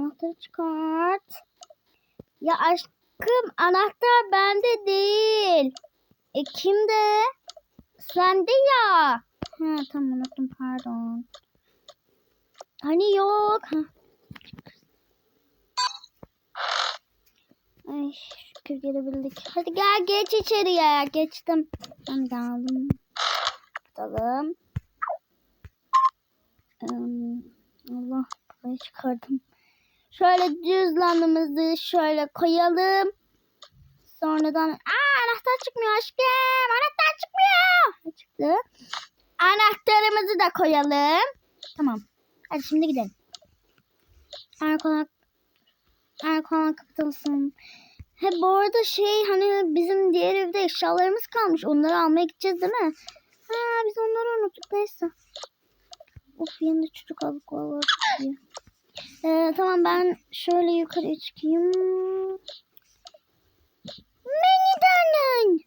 anahtarı çıkart. Ya aşkım anahtar bende değil. E kimde? Sende ya. Ha tamam unuttum pardon. Hani yok. Ha. Ay şükür gelebildik. Hadi gel geç içeriye. Geçtim. Ben de aldım. Tutalım. Em, Allah burayı çıkardım. Şöyle cüzdanımızı şöyle koyalım. Sonradan aa anahtar çıkmıyor aşkım. Anahtar çıkmıyor. Çıktı. Anahtarımızı da koyalım. Tamam. Hadi şimdi gidelim. Arkalar Arkalar kapatılsın. He bu arada şey hani bizim diğer evde eşyalarımız kalmış. Onları almaya gideceğiz değil mi? Ha biz onları unuttuk neyse. Of yanında çocuk çok iyi. Ee, tamam ben şöyle yukarıya çıkayım. Menüden.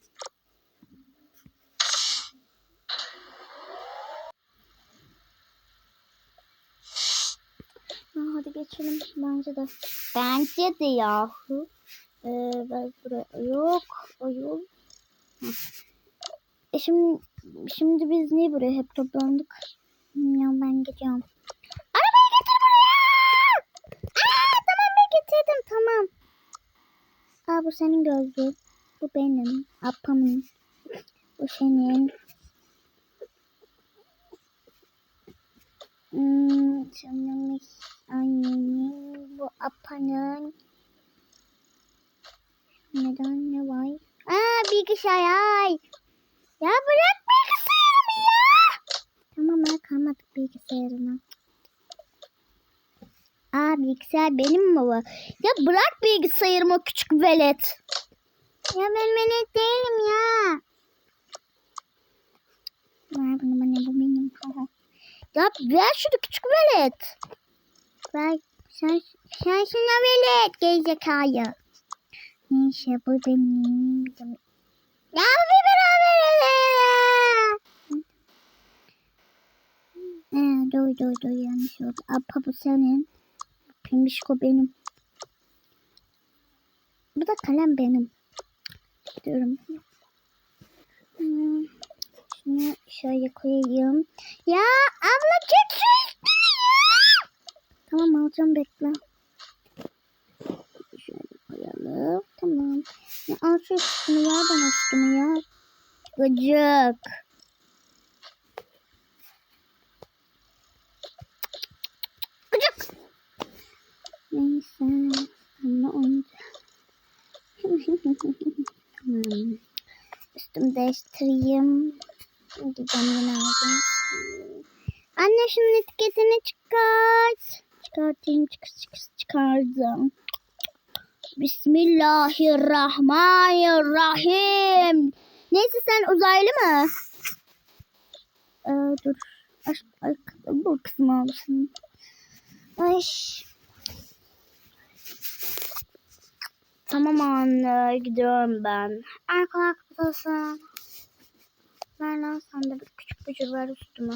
Ha, hadi geçelim bence de. Bence de yahu. Ee, ben buraya yok. O. E şimdi, şimdi biz niye buraya hep toplandık? Ya ben gidiyorum. Arabayı getir buraya! Aa, tamam ben getirdim tamam. Aa bu senin gözlüğün. Bu benim. Apamın. Bu senin. Hmm, canım annemin. Bu apanın. Neden ne var? Aa bilgisayar. Ay. Ya bırak bilgisayarımı ya. Tamam ben kalmadık bilgisayarına. Aa bilgisayar benim mi bu? Ya bırak bilgisayarımı küçük velet. Ya ben velet değilim ya. Ver bunu bana bu benim. ya ver şunu küçük velet. Ver sen, sen şuna velet gerizekalı. Neyse bu benim. Ya bir beraber Ee, dur dur dur yanlış oldu. Apa bu senin. Pimbişko benim. Bu da kalem benim. Diyorum. Hmm, Şunu şöyle koyayım. Ya abla ya. Tamam alacağım bekle. Şöyle koyalım. Tamam. Ya, al şu üstünü ya bana üstünü ya. Gıcık. Neyse. Ama olacak. tamam. Üstümü değiştireyim. Gideceğim yine aldım. Anne şunun etiketini çıkart. Çıkartayım çıkır çıkır çıkardım. Bismillahirrahmanirrahim. Neyse sen uzaylı mı? Ee, dur. Ay, ay, bu kısmı alsın. Ay. Tamam anne gidiyorum ben. Arkalar kapatılsın. Ver lan sen de bir küçük bücür ver üstüme.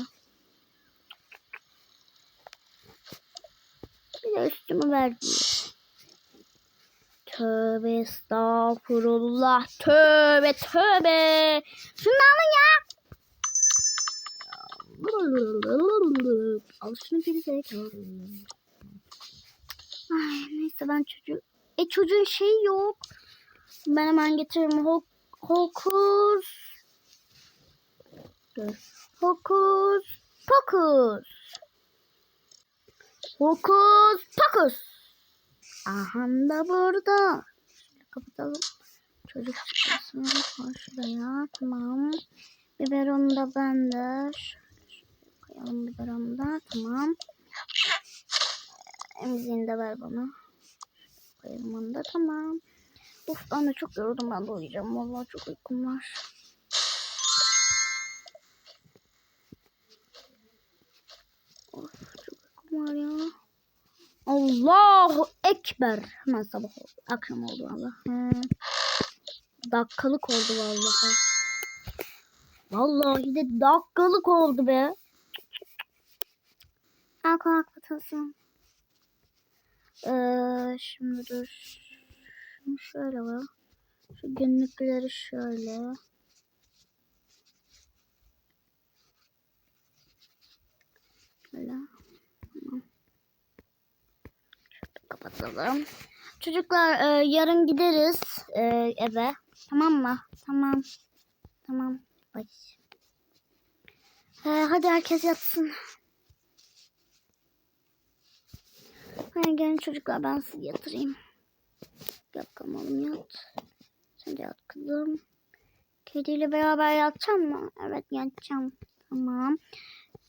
Bir de üstümü ver diyor. Tövbe estağfurullah. Tövbe tövbe. Şunu alın ya. Al şunu zekalı. Ay neyse ben çocuğu... E çocuğun şeyi yok. Ben hemen getiririm. Hok hokus. Hokus pokus. Hokus pokus. Aha da burada. Şöyle kapatalım. Çocuk çıkmasın. Şuraya. Tamam. Biberonu da bende. Şöyle, şöyle koyalım biberonu da. Tamam. Emziğini de ver bana. Koyalım onu da. Tamam. Of de çok yoruldum. Ben de uyuyacağım. Vallahi çok uykum var. Of çok uykum var ya. Allahu Ekber. Hemen sabah oldu. Akşam oldu valla. He. Dakikalık oldu vallahi. Vallahi de dakikalık oldu be. Al kulak patasın. Ee, şimdi dur. Şöyle var. Şu günlükleri şöyle. Şöyle. Şöyle kapatalım. Çocuklar e, yarın gideriz e, eve. Tamam mı? Tamam. Tamam. Ay. E, hadi herkes yatsın. Hadi gelin çocuklar ben sizi yatırayım. Oğlum yat. Sen de yat kızım. Kediyle beraber yatacağım mı? Evet yatacağım. Tamam.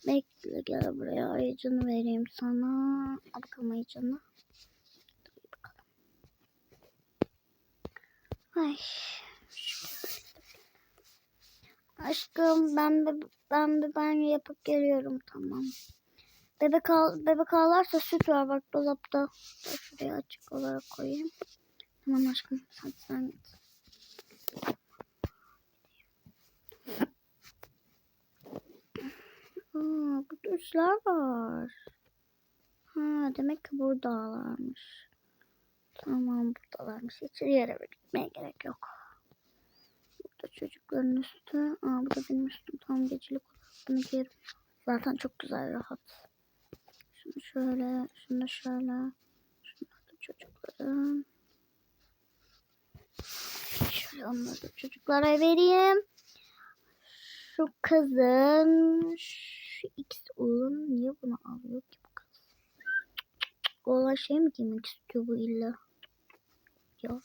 Bekle gel buraya ayıcını vereyim sana. Al bakalım ayıcını. Ay. Aşkım ben de ben de banyo yapıp geliyorum tamam. Bebek al bebek ağlarsa süt var bak dolapta. Şuraya açık olarak koyayım. Tamam aşkım hadi sen git. Aa, burada üsler var. Ha, demek ki buradalarmış. Tamam buradalarmış. Hiç yere gitmeye gerek yok. Burada çocukların üstü. Aa, bu da benim üstüm. Tam gecelik olarak bunu giyerim. Zaten çok güzel rahat. Şunu şöyle, şunu şöyle. Şunlar da çocukların. Onları da çocuklara vereyim. Şu kızın, şu X oğlum niye bunu alıyor ki bu kız? Oğlan şey mi giymek istiyor bu illa? Şöyle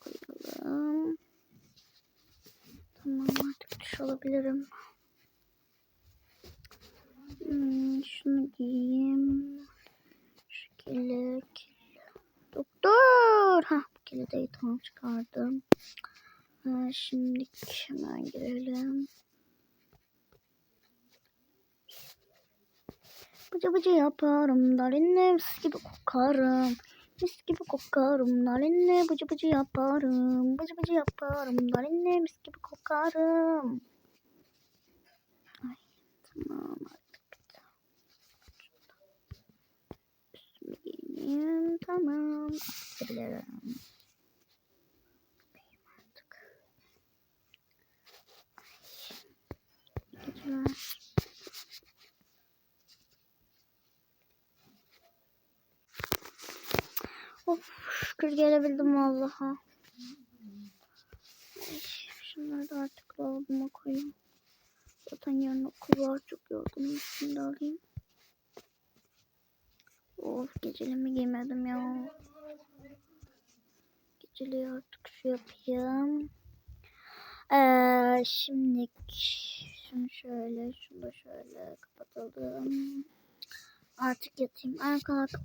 koyalım. Tamam artık duş alabilirim. Hmm, şunu giyeyim. Keleği tam çıkardım. Şimdi hemen girelim. Bıcı bıcı yaparım. Darinle mis gibi kokarım. Mis gibi kokarım. Darinle bıcı bıcı yaparım. Bıcı bıcı yaparım. Darinle mis gibi kokarım. Ay tamam artık. Üstümü giyineyim. Tamam. Atabilirim. Geceler. Of şükür gelebildim vallaha. Ay, şunları da artık lavaboya koyayım. Zaten yarın okul var çok yorgunum. Şimdi alayım. Of geceliğimi giymedim ya. Geceliği artık şu yapayım. Ee, şimdi şöyle, şunu şöyle kapatalım. Artık yatayım. Arkadaşlar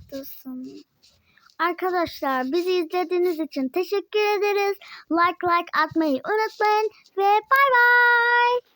Arkadaşlar bizi izlediğiniz için teşekkür ederiz. Like like atmayı unutmayın ve bay bay.